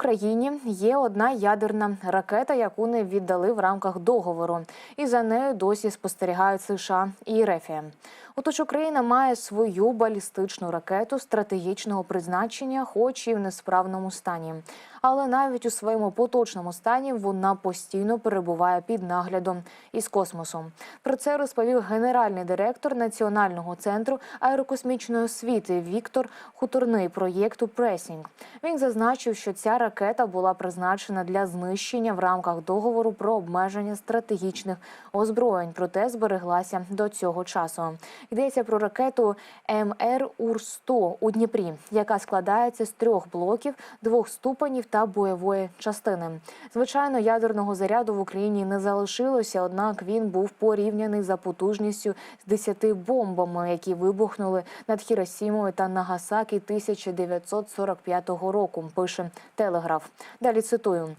Україні є одна ядерна ракета, яку не віддали в рамках договору, і за нею досі спостерігають США і Рефія. Отож, Україна має свою балістичну ракету стратегічного призначення, хоч і в несправному стані. Але навіть у своєму поточному стані вона постійно перебуває під наглядом із космосу. Про це розповів генеральний директор Національного центру аерокосмічної освіти Віктор Хуторний проєкту Пресінг. Він зазначив, що ця ракета була призначена для знищення в рамках договору про обмеження стратегічних озброєнь, проте збереглася до цього часу. Йдеться про ракету МР УР-100 у Дніпрі, яка складається з трьох блоків, двох ступенів та бойової частини. Звичайно, ядерного заряду в Україні не залишилося однак він був порівняний за потужністю з 10 бомбами, які вибухнули над Хіросімою та Нагасакі 1945 року. Пише Телеграф. Далі цитую.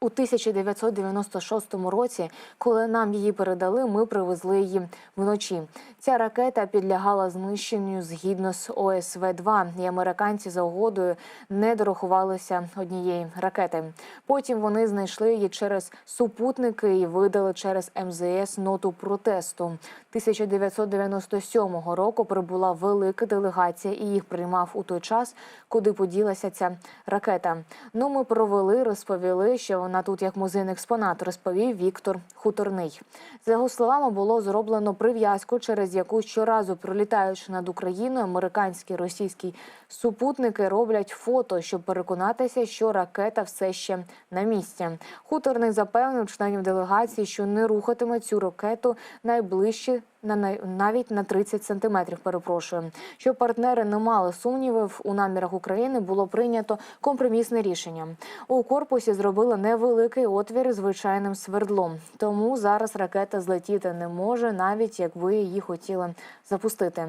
У 1996 році, коли нам її передали, ми привезли її вночі. Ця ракета підлягала знищенню згідно з ОСВ 2 і американці за угодою не дорахувалися однієї ракети. Потім вони знайшли її через супутники і видали через МЗС ноту протесту. 1997 року прибула велика делегація, і їх приймав у той час, куди поділася ця ракета. Ну, ми провели, розповіли, що вона тут як музейний експонат, розповів Віктор Хуторний. За його словами, було зроблено прив'язку, через яку щоразу пролітаючи над Україною, американські і російські супутники роблять фото, щоб переконатися, що ракета все ще на місці. Хуторний запевнив членів делегації, що не рухатиме цю ракету найближчі на навіть на 30 сантиметрів. Перепрошую, щоб партнери не мали сумнівів у намірах України, було прийнято компромісне рішення. У корпусі зробили невеликий отвір звичайним свердлом. Тому зараз ракета злетіти не може, навіть якби її хотіли запустити.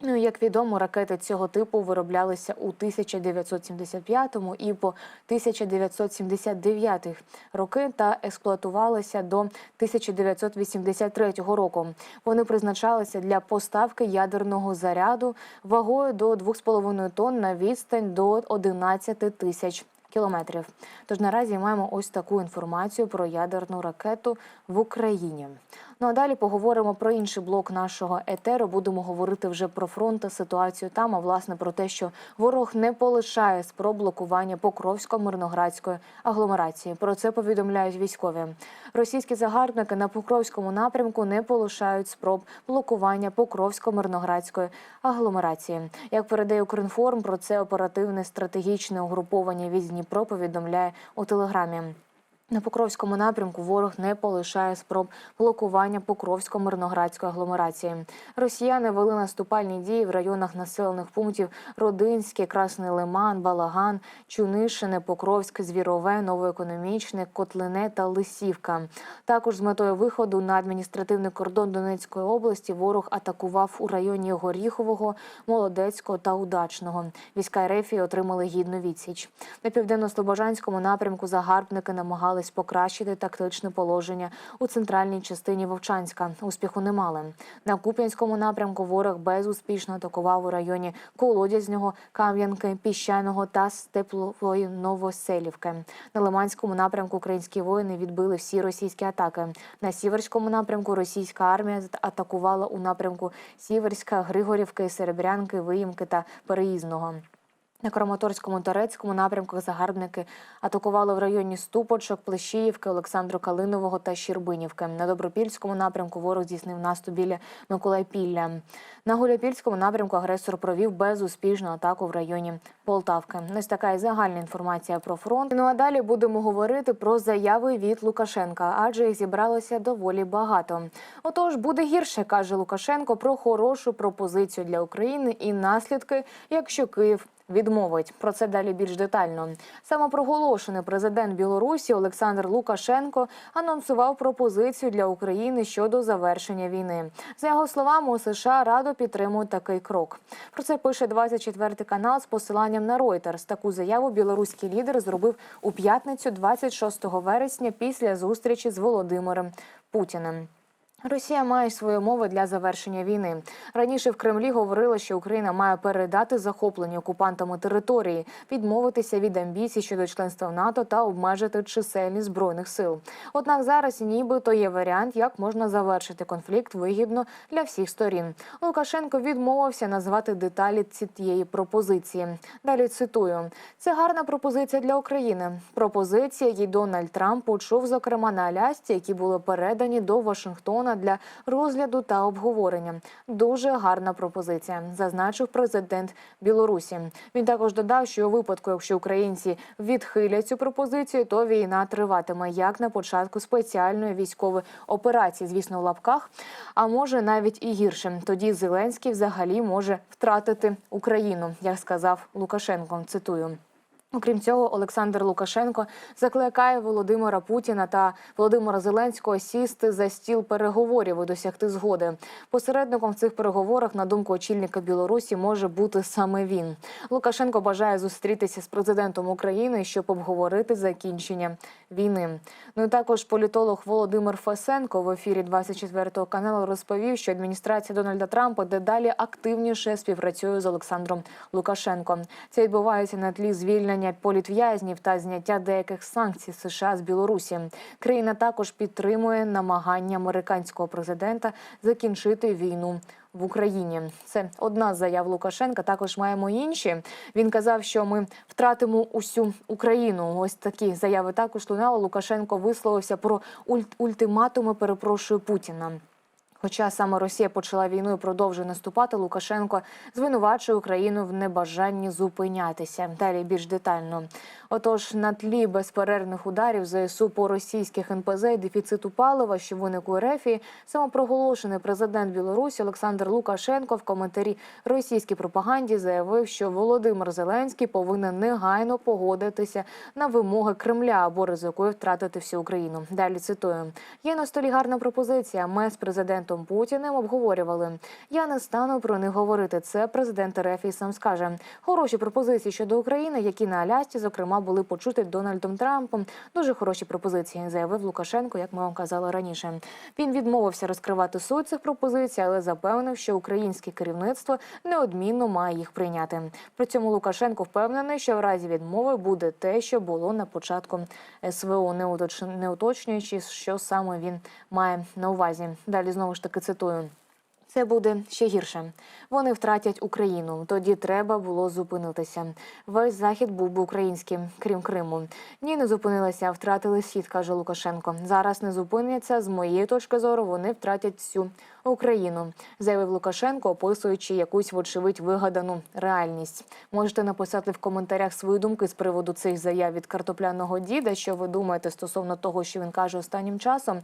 Ну, як відомо, ракети цього типу вироблялися у 1975 і по 1979 роки та експлуатувалися до 1983 року. Вони призначалися для поставки ядерного заряду вагою до 2,5 тонн на відстань до 11 тисяч кілометрів. Тож наразі маємо ось таку інформацію про ядерну ракету в Україні. Ну а далі поговоримо про інший блок нашого етеру. Будемо говорити вже про фронт та ситуацію там, а власне про те, що ворог не полишає спроб блокування Покровсько-Мирноградської агломерації. Про це повідомляють військові. Російські загарбники на Покровському напрямку не полишають спроб блокування Покровсько-Мирноградської агломерації. Як передає Укрінформ, про це оперативне стратегічне угруповання військ Дніпро повідомляє у телеграмі. На Покровському напрямку ворог не полишає спроб блокування Покровсько-Мирноградської агломерації. Росіяни вели наступальні дії в районах населених пунктів Родинське, Красний Лиман, Балаган, Чунишине, Покровське, Звірове, Новоекономічне, Котлине та Лисівка. Також з метою виходу на адміністративний кордон Донецької області ворог атакував у районі Горіхового, Молодецького та Удачного. Війська Рефії отримали гідну відсіч. На південно-слобожанському напрямку загарбники намагались покращити тактичне положення у центральній частині Вовчанська. Успіху не мали. На Куп'янському напрямку ворог безуспішно атакував у районі Колодязного, Кам'янки, Піщаного та Степлової Новоселівки. На Лиманському напрямку українські воїни відбили всі російські атаки. На Сіверському напрямку російська армія атакувала у напрямку Сіверська, Григорівки, Серебрянки, Виїмки та Переїзного. На Краматорському Торецькому напрямках загарбники атакували в районі Ступочок, Плещіївки, Олександру Калинового та Щербинівки. На Добропільському напрямку ворог здійснив наступ біля Миколайпілля. На Гуляпільському напрямку агресор провів безуспішну атаку в районі Полтавки. Ось така і загальна інформація про фронт. Ну а далі будемо говорити про заяви від Лукашенка, адже їх зібралося доволі багато. Отож, буде гірше, каже Лукашенко, про хорошу пропозицію для України і наслідки, якщо Київ відмовить. Про це далі більш детально. Самопроголошений президент Білорусі Олександр Лукашенко анонсував пропозицію для України щодо завершення війни. За його словами, у США радо підтримують такий крок. Про це пише 24 канал з посиланням на Reuters. Таку заяву білоруський лідер зробив у п'ятницю, 26 вересня, після зустрічі з Володимиром Путіним. Росія має свої умови для завершення війни. Раніше в Кремлі говорили, що Україна має передати захоплені окупантами території, відмовитися від амбіцій щодо членства в НАТО та обмежити чисельність збройних сил. Однак зараз нібито є варіант, як можна завершити конфлікт вигідно для всіх сторін. Лукашенко відмовився назвати деталі цієї пропозиції. Далі цитую: це гарна пропозиція для України. Пропозиція, її Дональд Трамп почув, зокрема на Алясці, які були передані до Вашингтона для розгляду та обговорення. Дуже гарна пропозиція, зазначив президент Білорусі. Він також додав, що у випадку, якщо українці відхилять цю пропозицію, то війна триватиме як на початку спеціальної військової операції, звісно, в лапках, а може навіть і гірше. Тоді Зеленський взагалі може втратити Україну, як сказав Лукашенко. Цитую. Окрім цього, Олександр Лукашенко закликає Володимира Путіна та Володимира Зеленського сісти за стіл переговорів і досягти згоди. Посередником в цих переговорах, на думку очільника Білорусі, може бути саме він. Лукашенко бажає зустрітися з президентом України, щоб обговорити закінчення війни. Ну і також політолог Володимир Фесенко в ефірі 24 каналу розповів, що адміністрація Дональда Трампа дедалі активніше співпрацює з Олександром Лукашенком. Це відбувається на тлі звільнення політв'язнів та зняття деяких санкцій США з Білорусі. Країна також підтримує намагання американського президента закінчити війну. В Україні це одна з заяв Лукашенка. Також маємо інші. Він казав, що ми втратимо усю Україну. Ось такі заяви також лунали. Лукашенко висловився про ульт- ультиматуми. Перепрошую Путіна. Хоча саме Росія почала війну і продовжує наступати, Лукашенко звинувачує Україну в небажанні зупинятися. Далі більш детально. Отож, на тлі безперервних ударів ЗСУ по російських НПЗ і дефіциту палива, що виник у РФ, самопроголошений президент Білорусі Олександр Лукашенко в коментарі російській пропаганді заявив, що Володимир Зеленський повинен негайно погодитися на вимоги Кремля або ризикує втратити всю Україну. Далі цитую: є на столі гарна пропозиція. Ми з президентом Путіним обговорювали. Я не стану про них говорити. Це президент РФ сам скаже. Хороші пропозиції щодо України, які на Алясці, зокрема, були почуті Дональдом Трампом. Дуже хороші пропозиції, заявив Лукашенко, як ми вам казали раніше. Він відмовився розкривати суть цих пропозицій, але запевнив, що українське керівництво неодмінно має їх прийняти. При цьому Лукашенко впевнений, що в разі відмови буде те, що було на початку СВО, не уточнюючи, що саме він має на увазі. Далі знову ж таки цитую. Це буде ще гірше. Вони втратять Україну. Тоді треба було зупинитися. Весь захід був би українським, крім Криму. Ні, не зупинилися, втратили схід, каже Лукашенко. Зараз не зупиняться. З моєї точки зору вони втратять всю Україну, заявив Лукашенко, описуючи якусь вочевидь вигадану реальність. Можете написати в коментарях свої думки з приводу цих заяв від картопляного діда. Що ви думаєте стосовно того, що він каже останнім часом?